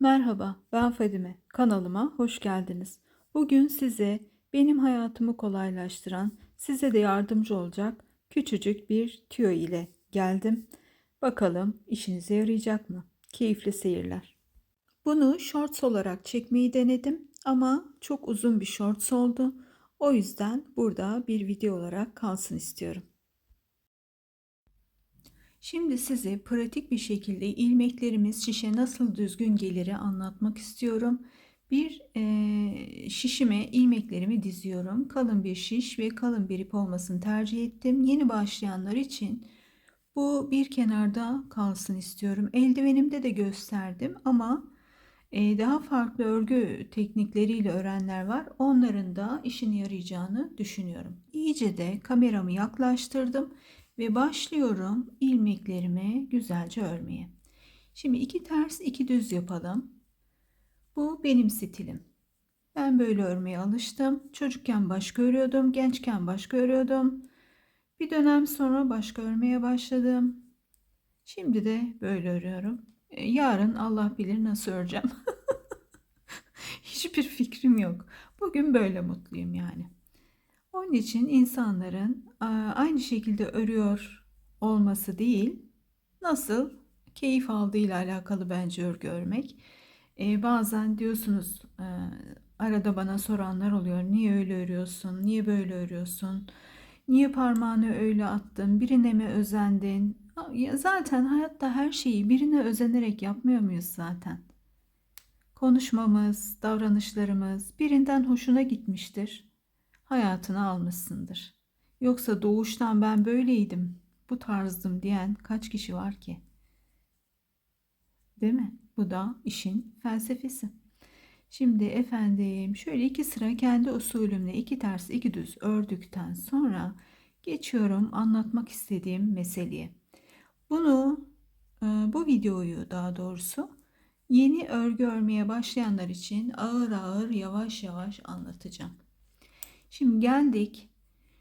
Merhaba, ben Fadime. Kanalıma hoş geldiniz. Bugün size benim hayatımı kolaylaştıran, size de yardımcı olacak küçücük bir tüyo ile geldim. Bakalım işinize yarayacak mı? Keyifli seyirler. Bunu shorts olarak çekmeyi denedim ama çok uzun bir shorts oldu. O yüzden burada bir video olarak kalsın istiyorum. Şimdi size pratik bir şekilde ilmeklerimiz şişe nasıl düzgün geliri anlatmak istiyorum. Bir e, şişime ilmeklerimi diziyorum. Kalın bir şiş ve kalın bir ip olmasını tercih ettim. Yeni başlayanlar için bu bir kenarda kalsın istiyorum. Eldivenimde de gösterdim ama e, daha farklı örgü teknikleriyle öğrenenler var. Onların da işine yarayacağını düşünüyorum. İyice de kameramı yaklaştırdım ve başlıyorum ilmeklerimi güzelce örmeye. Şimdi iki ters iki düz yapalım. Bu benim stilim. Ben böyle örmeye alıştım. Çocukken başka örüyordum, gençken başka örüyordum. Bir dönem sonra başka örmeye başladım. Şimdi de böyle örüyorum. E, yarın Allah bilir nasıl öreceğim. Hiçbir fikrim yok. Bugün böyle mutluyum yani. Onun için insanların aynı şekilde örüyor olması değil, nasıl keyif aldığıyla alakalı bence örgü örmek. Bazen diyorsunuz arada bana soranlar oluyor. Niye öyle örüyorsun? Niye böyle örüyorsun? Niye parmağını öyle attın? Birine mi özendin? Zaten hayatta her şeyi birine özenerek yapmıyor muyuz zaten? Konuşmamız, davranışlarımız birinden hoşuna gitmiştir hayatına almışsındır. Yoksa doğuştan ben böyleydim, bu tarzdım diyen kaç kişi var ki? Değil mi? Bu da işin felsefesi. Şimdi efendim şöyle iki sıra kendi usulümle iki ters iki düz ördükten sonra geçiyorum anlatmak istediğim meseleye. Bunu e, bu videoyu daha doğrusu yeni örgü örmeye başlayanlar için ağır ağır yavaş yavaş anlatacağım. Şimdi geldik.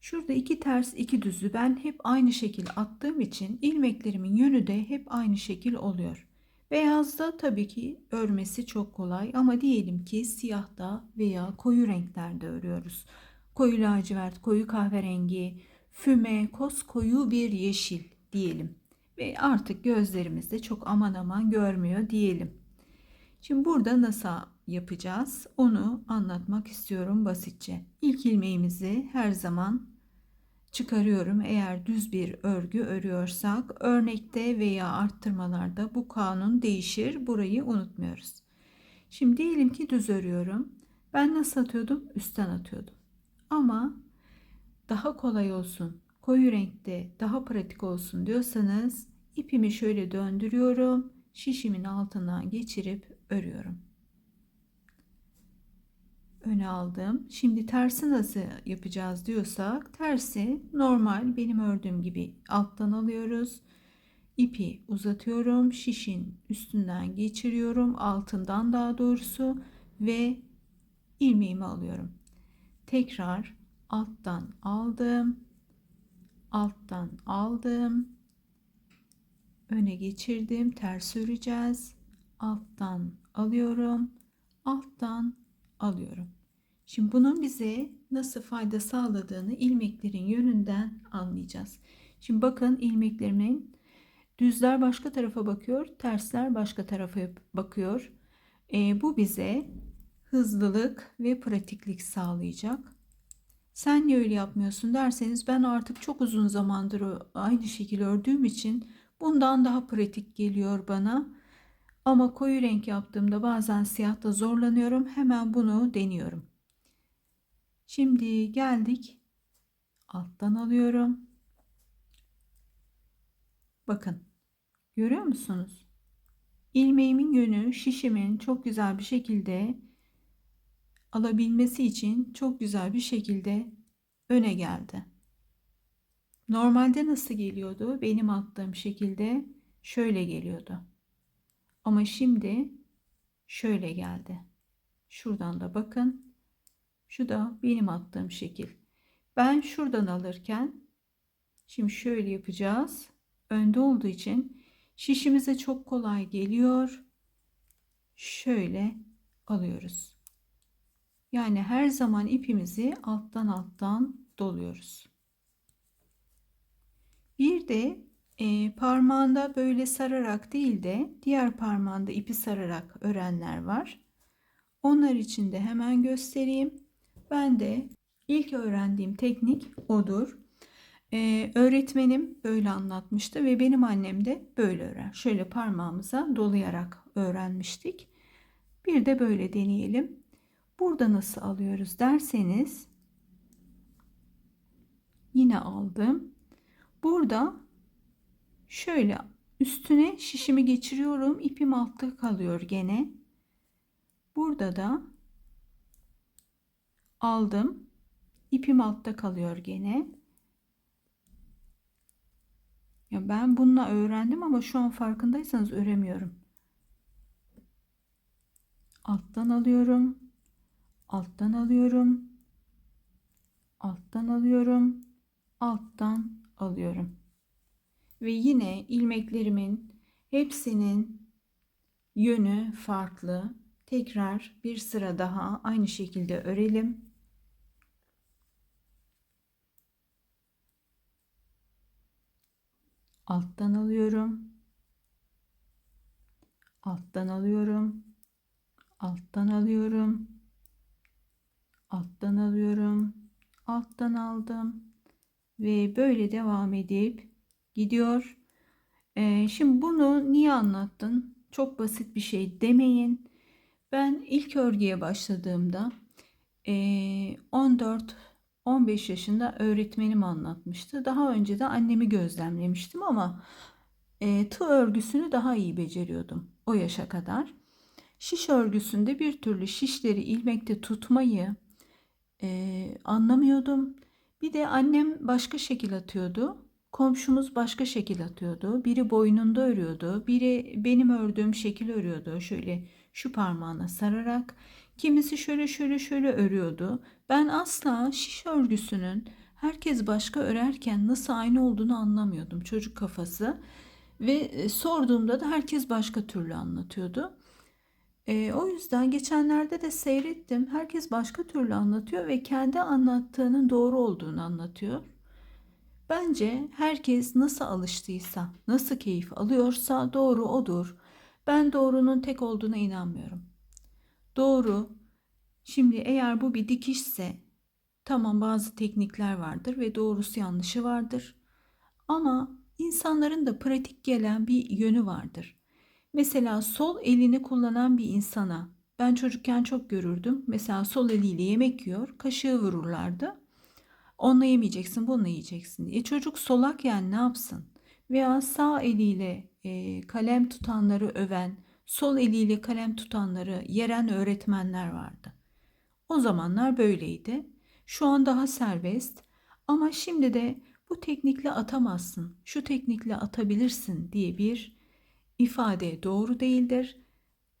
Şurada iki ters iki düzü ben hep aynı şekil attığım için ilmeklerimin yönü de hep aynı şekil oluyor. Beyazda tabii ki örmesi çok kolay ama diyelim ki siyahta veya koyu renklerde örüyoruz. Koyu lacivert, koyu kahverengi, füme, kos koyu bir yeşil diyelim. Ve artık gözlerimizde çok aman aman görmüyor diyelim. Şimdi burada nasıl yapacağız? Onu anlatmak istiyorum basitçe. İlk ilmeğimizi her zaman çıkarıyorum. Eğer düz bir örgü örüyorsak örnekte veya arttırmalarda bu kanun değişir. Burayı unutmuyoruz. Şimdi diyelim ki düz örüyorum. Ben nasıl atıyordum? Üstten atıyordum. Ama daha kolay olsun, koyu renkte daha pratik olsun diyorsanız ipimi şöyle döndürüyorum. Şişimin altına geçirip örüyorum öne aldım. Şimdi tersi nasıl yapacağız diyorsak tersi normal benim ördüğüm gibi alttan alıyoruz. İpi uzatıyorum. Şişin üstünden geçiriyorum. Altından daha doğrusu ve ilmeğimi alıyorum. Tekrar alttan aldım. Alttan aldım. Öne geçirdim. Ters öreceğiz. Alttan alıyorum. Alttan alıyorum. Şimdi bunun bize nasıl fayda sağladığını ilmeklerin yönünden anlayacağız. Şimdi bakın ilmeklerimin düzler başka tarafa bakıyor, tersler başka tarafa bakıyor. E, bu bize hızlılık ve pratiklik sağlayacak. Sen niye öyle yapmıyorsun derseniz ben artık çok uzun zamandır aynı şekilde ördüğüm için bundan daha pratik geliyor bana. Ama koyu renk yaptığımda bazen siyahta zorlanıyorum. Hemen bunu deniyorum. Şimdi geldik. Alttan alıyorum. Bakın. Görüyor musunuz? İlmeğimin yönü şişimin çok güzel bir şekilde alabilmesi için çok güzel bir şekilde öne geldi. Normalde nasıl geliyordu? Benim attığım şekilde şöyle geliyordu. Ama şimdi şöyle geldi. Şuradan da bakın. Şu da benim attığım şekil. Ben şuradan alırken şimdi şöyle yapacağız. Önde olduğu için şişimize çok kolay geliyor. Şöyle alıyoruz. Yani her zaman ipimizi alttan alttan doluyoruz. Bir de e, parmağında böyle sararak değil de diğer parmağında ipi sararak örenler var. Onlar için de hemen göstereyim. Ben de ilk öğrendiğim teknik odur. Ee, öğretmenim böyle anlatmıştı ve benim annem de böyle öğren. Şöyle parmağımıza dolayarak öğrenmiştik. Bir de böyle deneyelim. Burada nasıl alıyoruz derseniz yine aldım. Burada şöyle üstüne şişimi geçiriyorum. İpim altta kalıyor gene. Burada da aldım. İpim altta kalıyor gene. Ya ben bununla öğrendim ama şu an farkındaysanız öremiyorum. Alttan alıyorum. Alttan alıyorum. Alttan alıyorum. Alttan alıyorum. Ve yine ilmeklerimin hepsinin yönü farklı. Tekrar bir sıra daha aynı şekilde örelim. Alttan alıyorum. Alttan alıyorum. Alttan alıyorum. Alttan alıyorum. Alttan aldım. Ve böyle devam edip gidiyor. Ee, şimdi bunu niye anlattın? Çok basit bir şey demeyin. Ben ilk örgüye başladığımda 14 15 yaşında öğretmenim anlatmıştı. Daha önce de annemi gözlemlemiştim ama e, tığ örgüsünü daha iyi beceriyordum o yaşa kadar. Şiş örgüsünde bir türlü şişleri ilmekte tutmayı e, anlamıyordum. Bir de annem başka şekil atıyordu. Komşumuz başka şekil atıyordu. Biri boynunda örüyordu. Biri benim ördüğüm şekil örüyordu. Şöyle şu parmağına sararak. Kimisi şöyle şöyle şöyle örüyordu. Ben asla şiş örgüsünün herkes başka örerken nasıl aynı olduğunu anlamıyordum. Çocuk kafası. Ve e, sorduğumda da herkes başka türlü anlatıyordu. E, o yüzden geçenlerde de seyrettim. Herkes başka türlü anlatıyor ve kendi anlattığının doğru olduğunu anlatıyor. Bence herkes nasıl alıştıysa, nasıl keyif alıyorsa doğru odur. Ben doğrunun tek olduğuna inanmıyorum. Doğru. Şimdi eğer bu bir dikişse tamam bazı teknikler vardır ve doğrusu yanlışı vardır. Ama insanların da pratik gelen bir yönü vardır. Mesela sol elini kullanan bir insana ben çocukken çok görürdüm. Mesela sol eliyle yemek yiyor, kaşığı vururlardı. Onunla yemeyeceksin, bununla yiyeceksin diye. Çocuk solak yani ne yapsın? Veya sağ eliyle e, kalem tutanları öven, sol eliyle kalem tutanları yeren öğretmenler vardı. O zamanlar böyleydi. Şu an daha serbest ama şimdi de bu teknikle atamazsın, şu teknikle atabilirsin diye bir ifade doğru değildir.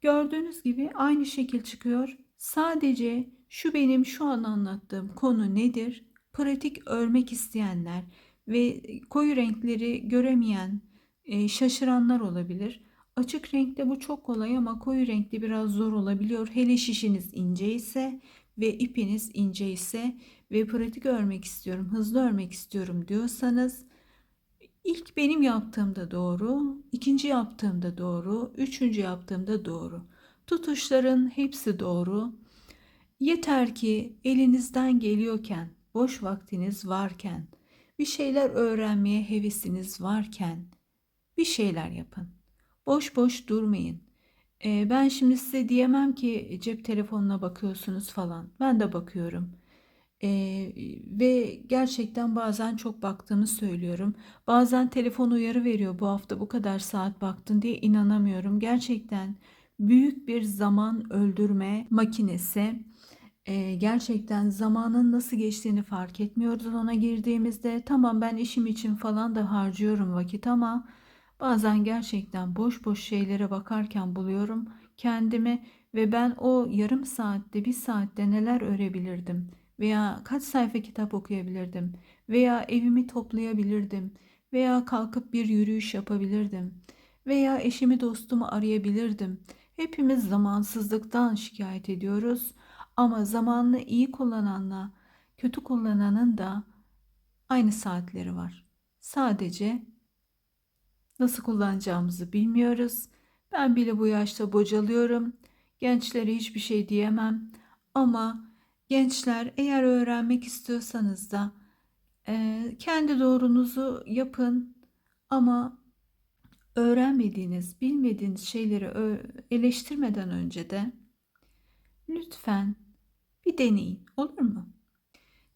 Gördüğünüz gibi aynı şekil çıkıyor. Sadece şu benim şu an anlattığım konu nedir? Pratik örmek isteyenler ve koyu renkleri göremeyen, e, şaşıranlar olabilir. Açık renkte bu çok kolay ama koyu renkte biraz zor olabiliyor. Hele şişiniz ince ise ve ipiniz ince ise ve pratik örmek istiyorum, hızlı örmek istiyorum diyorsanız ilk benim yaptığımda doğru, ikinci yaptığımda doğru, üçüncü yaptığımda doğru. Tutuşların hepsi doğru. Yeter ki elinizden geliyorken, boş vaktiniz varken, bir şeyler öğrenmeye hevesiniz varken bir şeyler yapın. Boş boş durmayın. E, ben şimdi size diyemem ki cep telefonuna bakıyorsunuz falan. Ben de bakıyorum. E, ve gerçekten bazen çok baktığımı söylüyorum. Bazen telefon uyarı veriyor bu hafta bu kadar saat baktın diye inanamıyorum. Gerçekten büyük bir zaman öldürme makinesi. E, gerçekten zamanın nasıl geçtiğini fark etmiyoruz ona girdiğimizde. Tamam ben işim için falan da harcıyorum vakit ama Bazen gerçekten boş boş şeylere bakarken buluyorum kendimi ve ben o yarım saatte bir saatte neler örebilirdim veya kaç sayfa kitap okuyabilirdim veya evimi toplayabilirdim veya kalkıp bir yürüyüş yapabilirdim veya eşimi dostumu arayabilirdim. Hepimiz zamansızlıktan şikayet ediyoruz ama zamanını iyi kullananla kötü kullananın da aynı saatleri var. Sadece nasıl kullanacağımızı bilmiyoruz. Ben bile bu yaşta bocalıyorum. Gençlere hiçbir şey diyemem. Ama gençler eğer öğrenmek istiyorsanız da e, kendi doğrunuzu yapın. Ama öğrenmediğiniz, bilmediğiniz şeyleri eleştirmeden önce de lütfen bir deneyin. Olur mu?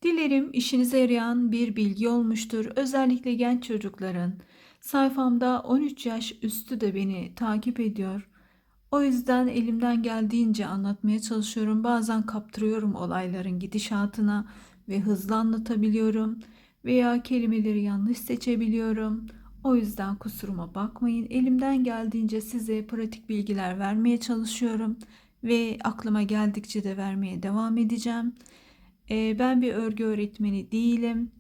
Dilerim işinize yarayan bir bilgi olmuştur. Özellikle genç çocukların. Sayfamda 13 yaş üstü de beni takip ediyor. O yüzden elimden geldiğince anlatmaya çalışıyorum. Bazen kaptırıyorum olayların gidişatına ve hızlı anlatabiliyorum veya kelimeleri yanlış seçebiliyorum. O yüzden kusuruma bakmayın. Elimden geldiğince size pratik bilgiler vermeye çalışıyorum ve aklıma geldikçe de vermeye devam edeceğim. Ee, ben bir örgü öğretmeni değilim.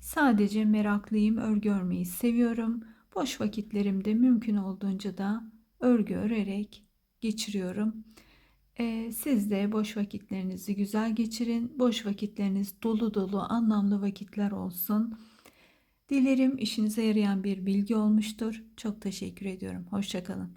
Sadece meraklıyım, örgü örmeyi seviyorum. Boş vakitlerimde mümkün olduğunca da örgü örerek geçiriyorum. Ee, siz de boş vakitlerinizi güzel geçirin. Boş vakitleriniz dolu dolu, anlamlı vakitler olsun. Dilerim işinize yarayan bir bilgi olmuştur. Çok teşekkür ediyorum. Hoşçakalın.